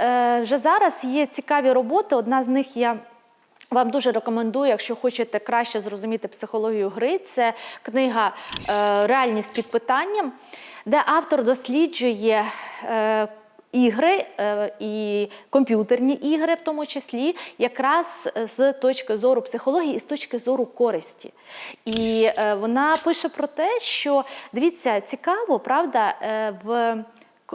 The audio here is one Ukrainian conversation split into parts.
е, вже зараз є цікаві роботи. Одна з них я. Вам дуже рекомендую, якщо хочете краще зрозуміти психологію гри. Це книга е, Реальність під питанням, де автор досліджує е, ігри і комп'ютерні ігри, в тому числі, якраз з точки зору психології і з точки зору користі. І вона пише про те, що дивіться, цікаво, правда, в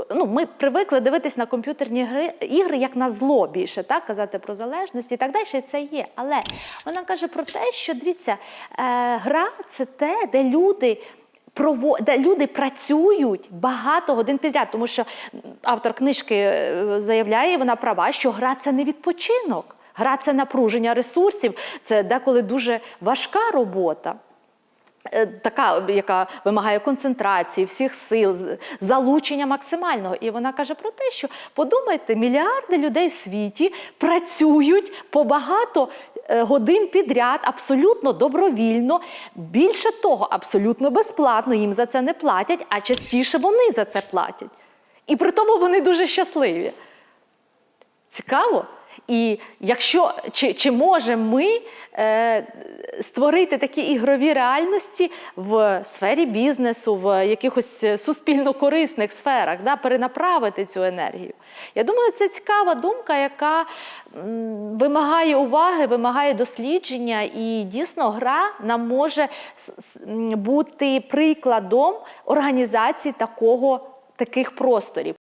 ну, ми привикли дивитись на комп'ютерні гри, ігри як на зло більше, так, казати про залежність і так далі. Це є. Але вона каже про те, що дивіться, е, гра це те, де люди. Де люди працюють багато годин підряд, тому що автор книжки е, заявляє, вона права, що гра це не відпочинок, гра це напруження ресурсів, це деколи дуже важка робота. Е, Така, яка вимагає концентрації, всіх сил, залучення максимального. І вона каже про те, що подумайте, мільярди людей в світі працюють по багато е, годин підряд, абсолютно добровільно. Більше того, абсолютно безплатно їм за це не платять, а частіше вони за це платять. І при тому вони дуже щасливі. Цікаво. І якщо чи, чи можемо ми е, створити такі ігрові реальності в сфері бізнесу, в якихось е, суспільно корисних сферах, да, перенаправити цю енергію? Я думаю, це цікава думка, яка вимагає уваги, вимагає дослідження, і дійсно гра нам може бути прикладом організації такого таких просторів.